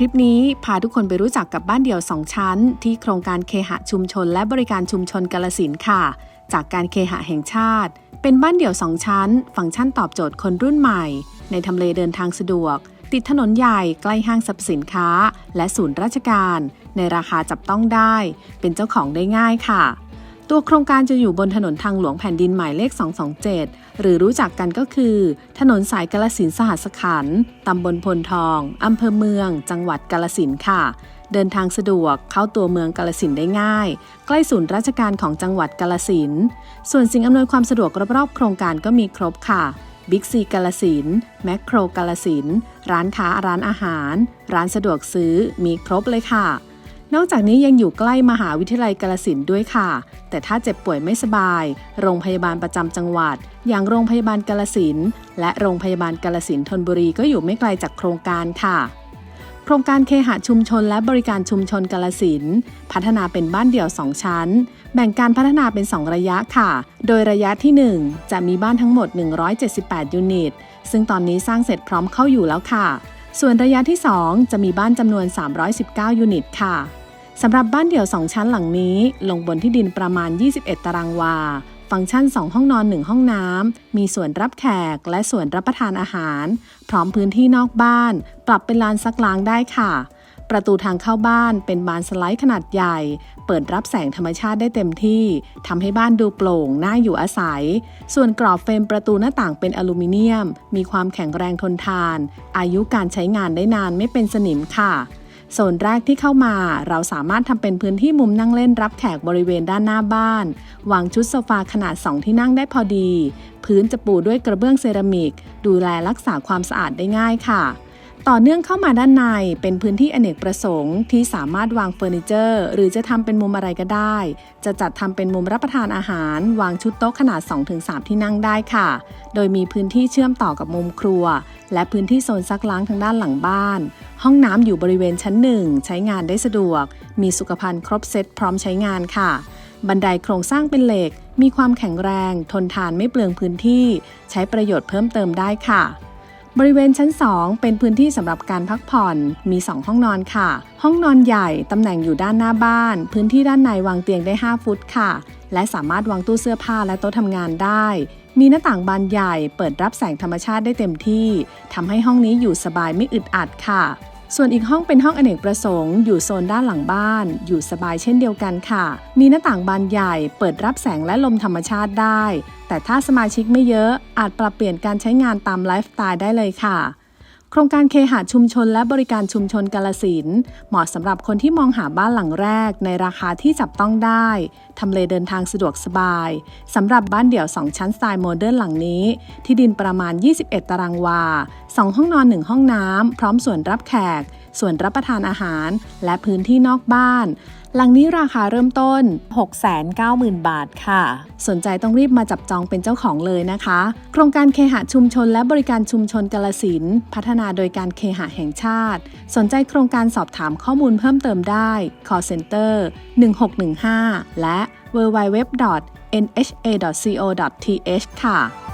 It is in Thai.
ลิปนี้พาทุกคนไปรู้จักกับบ้านเดี่ยว 2 ชั้น ที่โครงการเคหะชุมชน และบริการชุมชนกาลสินค่ะ จากการเคหะแห่งชาติ เป็นบ้านเดี่ยว 2 ชั้น ฟังก์ชันตอบโจทย์คนรุ่นใหม่ ในทำเลเดินทางสะดวก ติดถนนใหญ่ใกล้ห้างสรรพสินค้า และศูนย์ราชการ ในราคาจับต้องได้ เป็นเจ้าของได้ง่ายค่ะ ตัวโครงการจะอยู่บนถนนทางหลวงแผ่นดินหมายเลข 227 หรือรู้จักกันก็คือ ถนนสายกาลสินสหัสขันตำบลพลทองอำเภอเมือง จังหวัดกาลสินค่ะ เดินทางสะดวกเข้าตัวเมืองกาลสินได้ง่าย ใกล้ศูนย์ราชการของจังหวัดกาลสินส่วนสิ่งอำนวยความสะดวกรอบๆโครงการก็มีครบค่ะบิ๊กซีกาลสินแมคโครกาลสินร้านค้าร้านอาหาร ร้านสะดวกซื้อมีครบเลยค่ะ นอกจากนี้ยังอยู่ใกล้มหาวิทยาลัยกาลสินด้วยค่ะ แต่ถ้าเจ็บป่วยไม่สบาย โรงพยาบาลประจำจังหวัด อย่างโรงพยาบาลกาลสินและโรงพยาบาลกาลสินธนบุรีก็อยู่ไม่ไกลจากโครงการค่ะ โครงการเคหะชุมชนและบริการชุมชนกาลสินพัฒนาเป็นบ้านเดี่ยว 2 ชั้น แบ่งการพัฒนาเป็น 2 ระยะค่ะ โดยระยะที่ 1 จะมีบ้านทั้งหมด 178 ยูนิต ซึ่งตอนนี้สร้างเสร็จพร้อมเข้าอยู่แล้วค่ะส่วนระยะที่ 2 จะมีบ้านจำนวน 319 ยูนิตค่ะ สำหรับบ้านเดี่ยว 2 ชั้นหลังนี้ ลงบนที่ดินประมาณ 21 ตารางวา ฟังก์ชัน 2 ห้องนอน 1 ห้องน้ำ มีส่วนรับแขกและส่วนรับประทานอาหาร พร้อมพื้นที่นอกบ้าน ปรับเป็นลานซักล้างได้ค่ะ ประตูทางเข้าบ้านเป็นบานสไลด์ขนาดใหญ่ เปิดรับแสงธรรมชาติได้เต็มที่ทำให้บ้านดูโปร่งน่าอยู่อาศัย ส่วนกรอบเฟรมประตูหน้าต่างเป็นอลูมิเนียม มีความแข็งแรงทนทาน อายุการใช้งานได้นานไม่เป็นสนิมค่ะ โซนแรกที่เข้ามาเราสามารถทำเป็นพื้นที่มุมนั่งเล่นรับแขกบริเวณด้านหน้าบ้าน วางชุดโซฟาขนาด 2 ที่นั่งได้พอดี พื้นจะปูด้วยกระเบื้องเซรามิก ดูแลรักษาความสะอาดได้ง่ายค่ะ ต่อเนื่องเข้ามาด้านในเป็นพื้นที่อเนกประสงค์ ที่สามารถวางเฟอร์นิเจอร์ หรือจะทำเป็นมุมอะไรก็ได้ จะจัดทำเป็นมุมรับประทานอาหาร วางชุดโต๊ะขนาด 2-3 ที่นั่งได้ค่ะ โดยมีพื้นที่เชื่อมต่อกับมุมครัว และพื้นที่โซนซักล้างทางด้านหลังบ้าน ห้องน้ำอยู่บริเวณชั้นหนึ่งใช้งานได้สะดวก มีสุขภัณฑ์ครบเซตพร้อมใช้งานค่ะ บันไดโครงสร้างเป็นเหล็ก มีความแข็งแรง ทนทานไม่เปลืองพื้นที่ ใช้ประโยชน์เพิ่มเติมได้ค่ะบริเวณชั้น 2 เป็นพื้นที่สำหรับการพักผ่อน มี 2 ห้องนอนค่ะ ห้องนอนใหญ่ ตำแหน่งอยู่ด้านหน้าบ้าน พื้นที่ด้านในวางเตียงได้ 5 ฟุตค่ะ และสามารถวางตู้เสื้อผ้าและโต๊ะทำงานได้ มีหน้าต่างบานใหญ่เปิดรับแสงธรรมชาติได้เต็มที่ทำให้ห้องนี้อยู่สบายไม่อึดอัดค่ะ ส่วนอีกห้องเป็นห้องอเนกประสงค์อยู่โซนด้านหลังบ้าน อยู่สบายเช่นเดียวกันค่ะ มีหน้าต่างบานใหญ่เปิดรับแสงและลมธรรมชาติได้ แต่ถ้าสมาชิกไม่เยอะอาจปรับเปลี่ยนการใช้งานตามไลฟ์สไตล์ได้เลยค่ะ โครงการเคหะชุมชนและบริการชุมชนกาลสินเหมาะสำหรับคนที่มองหาบ้านหลังแรกในราคาที่จับต้องได้ทำเลเดินทางสะดวกสบาย สำหรับบ้านเดี่ยว 2 ชั้นสไตล์โมเดิร์นหลังนี้ ที่ดินประมาณ 21 ตารางวา 2 ห้องนอน 1 ห้องน้ำ พร้อมส่วนรับแขก ส่วนรับประทานอาหาร และพื้นที่นอกบ้าน หลังนี้ราคาเริ่มต้น 690,000 บาทค่ะ สนใจต้องรีบมาจับจองเป็นเจ้าของเลยนะคะ โครงการเคหะชุมชนและบริการชุมชนกาลสินธุ์พัฒนาโดยการเคหะแห่งชาติ สนใจโครงการสอบถามข้อมูลเพิ่มเติมได้ call center 1615 และ www.nha.co.th ค่ะ